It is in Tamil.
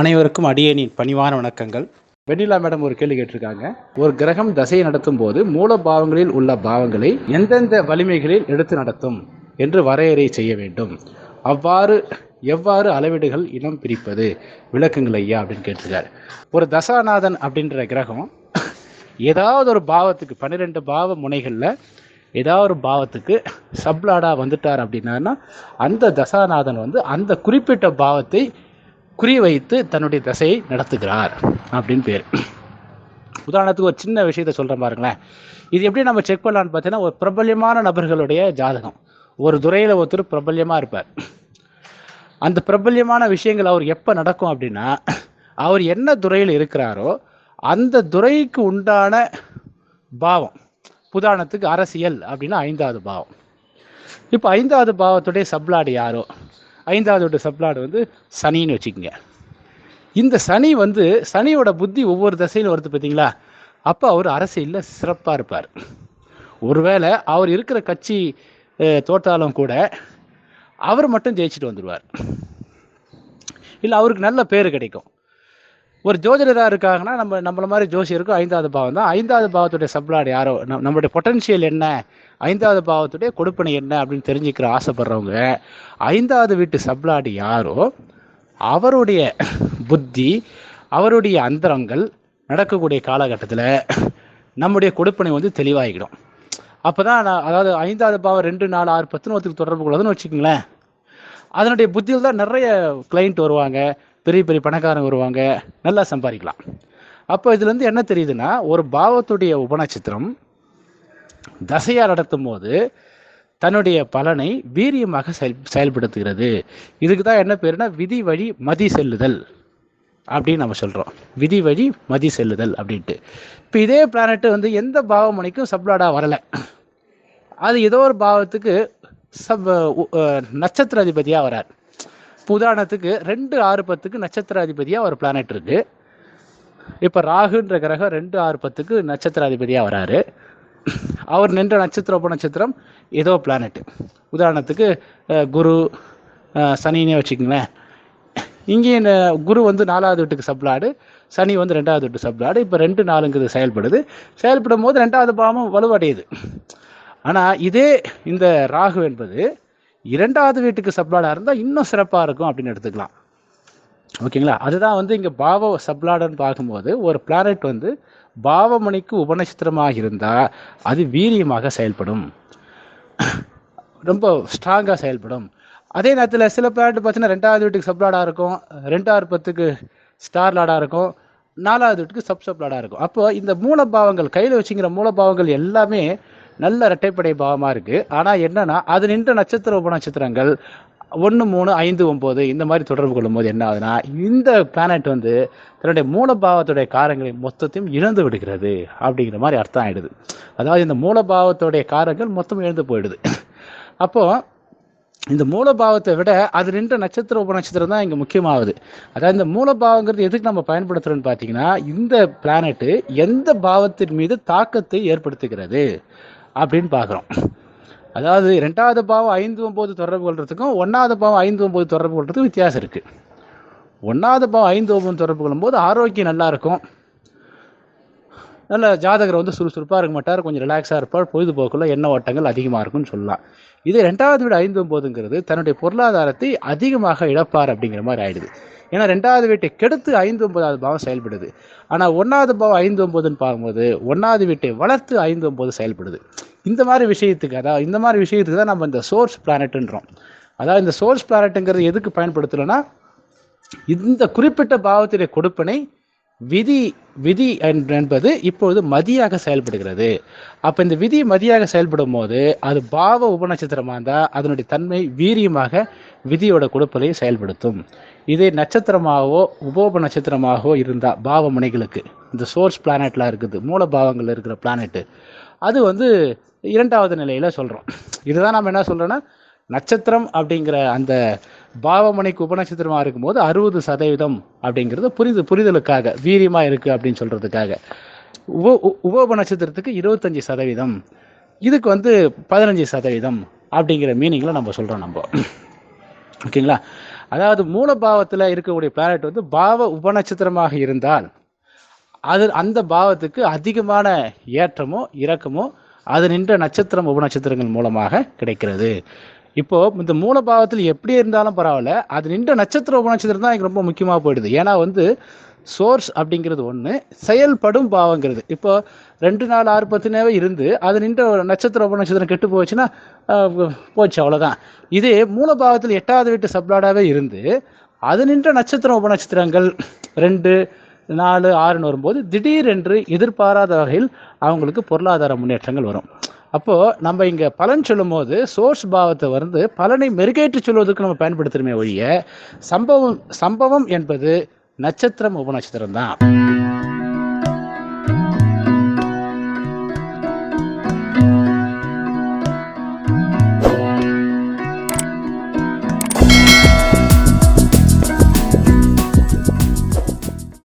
அனைவருக்கும் அடியேனின் பணிவான வணக்கங்கள். வெண்ணிலா மேடம் ஒரு கேள்வி கேட்டிருக்காங்க. ஒரு கிரகம் தசையை நடத்தும் போது மூல பாவங்களில் உள்ள பாவங்களை எந்தெந்த வலிமைகளில் எடுத்து நடத்தும் என்று வரையறை செய்ய வேண்டும். அவ்வாறு எவ்வாறு அளவீடுகள் இனம் பிரிப்பது? விளக்குங்கள் ஐயா அப்படின்னு கேட்டிருக்காரு. ஒரு தசாநாதன் அப்படின்ற கிரகம் ஏதாவது ஒரு பாவத்துக்கு பன்னிரெண்டு பாவ முனைகளில் ஏதாவது ஒரு பாவத்துக்கு சப்லாடாக வந்துட்டார் அப்படின்னா அந்த தசாநாதன் வந்து அந்த குறிப்பிட்ட பாவத்தை குறி வைத்து தன்னுடைய தசையை நடத்துகிறார் அப்படின்னு பேர். உதாரணத்துக்கு ஒரு சின்ன விஷயத்த சொல்கிறேன் பாருங்களேன். இது எப்படி நம்ம செக் பண்ணலான்னு பார்த்தீங்கன்னா ஒரு பிரபல்யமான நபர்களுடைய ஜாதகம். ஒரு துறையில் ஒருத்தர் பிரபல்யமாக இருப்பார். அந்த பிரபல்யமான விஷயங்கள் அவர் எப்போ நடக்கும் அப்படின்னா அவர் என்ன துறையில் இருக்கிறாரோ அந்த துறைக்கு உண்டான பாவம். உதாரணத்துக்கு அரசியல் அப்படின்னா ஐந்தாவது பாவம். இப்போ ஐந்தாவது பாவத்துடைய சப்ளாடு யாரோ? ஐந்தாவது வீட்டு சப்ளாடு வந்து சனின்னு வச்சுக்கோங்க. இந்த சனி வந்து சனியோட புத்தி ஒவ்வொரு தசையிலும் வருது பார்த்தீங்களா அப்போ அவர் அரசியலில் சிறப்பாக இருப்பார். ஒருவேளை அவர் இருக்கிற கட்சி தோட்டாலும் தோற்றாலும் கூட அவர் மட்டும் ஜெயிச்சுட்டு வந்துடுவார் இல்லை அவருக்கு நல்ல பேர் கிடைக்கும். ஒரு ஜோதிடராக இருக்காங்கன்னா நம்ம நம்மள மாதிரி ஜோசியருக்கும் ஐந்தாவது பாவம் தான். ஐந்தாவது பாவத்துடைய சப்ளாடு யாரோ நம்மளுடைய பொட்டன்ஷியல் என்ன? ஐந்தாவது பாவத்துடைய கொடுப்பனை என்ன அப்படின்னு தெரிஞ்சுக்கிற ஆசைப்படுறவங்க ஐந்தாவது வீட்டு சப்ளாடு யாரோ அவருடைய புத்தி அவருடைய அந்தரங்கள் நடக்கக்கூடிய காலகட்டத்தில் நம்முடைய கொடுப்பனை வந்து தெளிவாகிடும் அப்போ தான் நான் அதாவது ஐந்தாவது பாவம் ரெண்டு நாலு ஆறு பத்துன்னு ஒருத்தருக்கு தொடர்பு கொள்ளுதுன்னு வச்சுக்கோங்களேன். அதனுடைய புத்தியில் தான் நிறைய கிளைண்ட் வருவாங்க. பெரிய பெரிய பணக்காரங்க வருவாங்க நல்லா சம்பாதிக்கலாம். அப்போ இதுலேருந்து என்ன தெரியுதுன்னா ஒரு பாவத்துடைய உபநட்சத்திரம் தசையாக நடத்தும் போது தன்னுடைய பலனை வீரியமாக செயல் செயல்படுத்துகிறது. இதுக்கு தான் என்ன பேருனா விதி வழி மதி செல்லுதல் அப்படின்னு நம்ம சொல்கிறோம் விதி வழி மதி செல்லுதல் அப்படின்ட்டு. இப்போ இதே பிளானட் வந்து எந்த பாவமணிக்கும் சப்ளாடாக வரலை. அது ஏதோ ஒரு பாவத்துக்கு சப் நட்சத்திர அதிபதியாக வரார். இப்போ உதாரணத்துக்கு ரெண்டு ஆறு பத்துக்கு நட்சத்திராதிபதியாக ஒரு பிளானட் இருக்கு. இப்போ ராகுன்ற கிரகம் ரெண்டு ஆறு பத்துக்கு நட்சத்திராதிபதியாக வராரு. அவர் நின்ற நட்சத்திர உபநட்சத்திரம் ஏதோ பிளானட் உதாரணத்துக்கு குரு சனினே வச்சுக்கோங்களேன். இங்கே ந- குரு வந்து நாலாவது வீட்டுக்கு சப்ளாடு சனி வந்து ரெண்டாவது வீட்டு சப்ளாடு. இப்போ ரெண்டு நாலுங்கிறது செயல்படுது. செயல்படும் போது ரெண்டாவது பாவமும் வலுவடையுது. ஆனால் இதே இந்த ராகு என்பது இரண்டாவது வீட்டுக்கு சப்ளாடாக இருந்தால் இன்னும் சிறப்பாக இருக்கும் அப்படின்னு எடுத்துக்கலாம். ஓகேங்களா? அதுதான் வந்து இங்கே பாவ சப்ளாடன்னு பார்க்கும்போது ஒரு பிளானட் வந்து பாவமணிக்கு உபநட்சத்திரமாக இருந்தால் அது வீரியமாக செயல்படும். ரொம்ப ஸ்ட்ராங்காக செயல்படும். அதே நேரத்தில் சில பிளானட் பார்த்தீங்கன்னா ரெண்டாவது வீட்டுக்கு சப்ளாடாக இருக்கும் ரெண்டாவது பத்துக்கு ஸ்டார் லாடாக இருக்கும் நாலாவது வீட்டுக்கு சப் சப்ளாடாக இருக்கும். அப்போ இந்த மூலபாவங்கள் கையில் வச்சுங்கிற மூலபாவங்கள் எல்லாமே நல்ல இரட்டைப்படை பாவமாக இருக்குது ஆனால் என்னன்னா அது நின்ற நட்சத்திர உப நட்சத்திரங்கள் ஒன்று மூணு ஐந்து ஒம்பது இந்த மாதிரி தொடர்பு கொள்ளும்போது என்ன ஆகுதுன்னா இந்த பிளானட் வந்து தன்னுடைய மூலபாவத்துடைய காரங்களை மொத்தத்தையும் இழந்து விடுகிறது அப்படிங்கிற மாதிரி அர்த்தம் ஆகிடுது அதாவது இந்த மூலபாவத்துடைய காரங்கள் மொத்தம் இழந்து போயிடுது. அப்போது இந்த மூலபாவத்தை விட அது நின்ற நட்சத்திர உபநட்சத்திரம் தான் இங்கே முக்கியமாகுது. அதாவது இந்த மூலபாவங்கிறது எதுக்கு நம்ம பயன்படுத்துகிறோன்னு பார்த்தீங்கன்னா இந்த பிளானட்டு எந்த பாவத்தின் மீது தாக்கத்தை ஏற்படுத்துகிறது? அப்படின்னு பார்க்குறோம். அதாவது ரெண்டாவது பாவம் ஐந்து ஒம்பது தொடர்பு கொள்றதுக்கும் ஒன்றாவது பாவம் ஐந்து ஒம்பது தொடர்பு கொள்றதுக்கும் வித்தியாசம் இருக்குது ஒன்றாவது பாவம் ஐந்து ஒம்பது தொடர்பு கொள்ளும்போது ஆரோக்கியம் நல்லாயிருக்கும் நல்ல ஜாதகர் வந்து சுறுசுறுப்பாக இருக்க மாட்டார் கொஞ்சம் ரிலாக்ஸாக இருப்பார் பொழுதுபோக்குள்ள எண்ண ஓட்டங்கள் அதிகமாக இருக்கும்னு சொல்லலாம். இது ரெண்டாவது வீடு ஐந்து ஒம்போதுங்கிறது தன்னுடைய பொருளாதாரத்தை அதிகமாக இழப்பார் அப்படிங்கிற மாதிரி ஆயிடுது. ஏன்னா ரெண்டாவது வீட்டை கெடுத்து ஐந்து ஒன்பதாவது பாவம் செயல்படுது. ஆனால் ஒன்றாவது பாவம் ஐந்து ஒம்போதுன்னு பார்க்கும்போது ஒன்றாவது வீட்டை வளர்த்து ஐந்து ஒன்பது செயல்படுது. இந்த மாதிரி விஷயத்துக்கு அதாவது இந்த மாதிரி விஷயத்துக்கு தான் நம்ம இந்த சோர்ஸ் பிளானட்டுன்றோம். அதாவது இந்த சோர்ஸ் பிளானட்டுங்கிறது எதுக்கு பயன்படுத்தலைன்னா இந்த குறிப்பிட்ட பாவத்திலே கொடுப்பனை விதி விதி என்பது இப்பொழுது மதியாக செயல்படுகிறது. அப்போ இந்த விதி மதியாக செயல்படும் போது அது பாவ உபநட்சத்திரமாக இருந்தால் அதனுடைய தன்மை வீரியமாக விதியோட கொடுப்பனை செயல்படுத்தும். இதே நட்சத்திரமாகவோ உபோப நட்சத்திரமாகவோ இருந்தால் பாவ முனைகளுக்கு இந்த சோர்ஸ் பிளானட்லாம் இருக்குது. மூலபாவங்களில் இருக்கிற பிளானெட்டு. அது வந்து இரண்டாவது நிலையில் சொல்கிறோம் இதுதான் நம்ம என்ன சொல்கிறோன்னா நட்சத்திரம் அப்படிங்கிற அந்த பாவமணிக்கு உபநட்சத்திரமாக இருக்கும்போது அறுபது சதவீதம் அப்படிங்கிறது புரிது புரிதலுக்காக வீரியமாக இருக்குது அப்படின்னு சொல்கிறதுக்காக உப உ- உபோப நட்சத்திரத்துக்கு இருபத்தஞ்சி சதவீதம். இதுக்கு வந்து பதினஞ்சு சதவீதம் அப்படிங்கிற மீனிங்கில் நம்ம சொல்கிறோம் நம்ம. ஓகேங்களா? அதாவது மூல பாவத்தில் இருக்கக்கூடிய பிளானட் வந்து பாவ உபநட்சத்திரமாக இருந்தால் அது அந்த பாவத்துக்கு அதிகமான ஏற்றமோ இறக்கமோ அது நின்ற நட்சத்திரம் உபநட்சத்திரங்கள் மூலமாக கிடைக்கிறது. இப்போ இந்த மூலபாவத்தில் எப்படி இருந்தாலும் பரவாயில்ல அது நின்ற நட்சத்திர உபநட்சத்திரம் தான் எனக்கு ரொம்ப முக்கியமாக போயிடுது. ஏன்னா வந்து சோர்ஸ் அப்படிங்கிறது ஒன்று செயல்படும் பாவங்கிறது. இப்போ ரெண்டு நாள் ஆறு பத்துனாவே இருந்து அது நின்ற ஒரு நட்சத்திர நட்சத்திரம் கெட்டு போச்சுன்னா போச்சு அவ்வளோதான் இதே மூலபாவத்தில் எட்டாவது வீட்டு சப்ளாடாகவே இருந்து அது நின்ற நட்சத்திர உபநட்சத்திரங்கள் ரெண்டு நாலு ஆறுன்னு வரும்போது திடீரென்று எதிர்பாராத வகையில் அவங்களுக்கு பொருளாதார முன்னேற்றங்கள் வரும். அப்போது நம்ம இங்கே பலன் சொல்லும்போது சோர்ஸ் பாவத்தை வந்து பலனை மெருகேற்றி சொல்வதற்கு நம்ம பயன்படுத்துகிறோமே ஒழிய சம்பவம் சம்பவம் என்பது நட்சத்திரம் உபநட்சத்திரம் தான்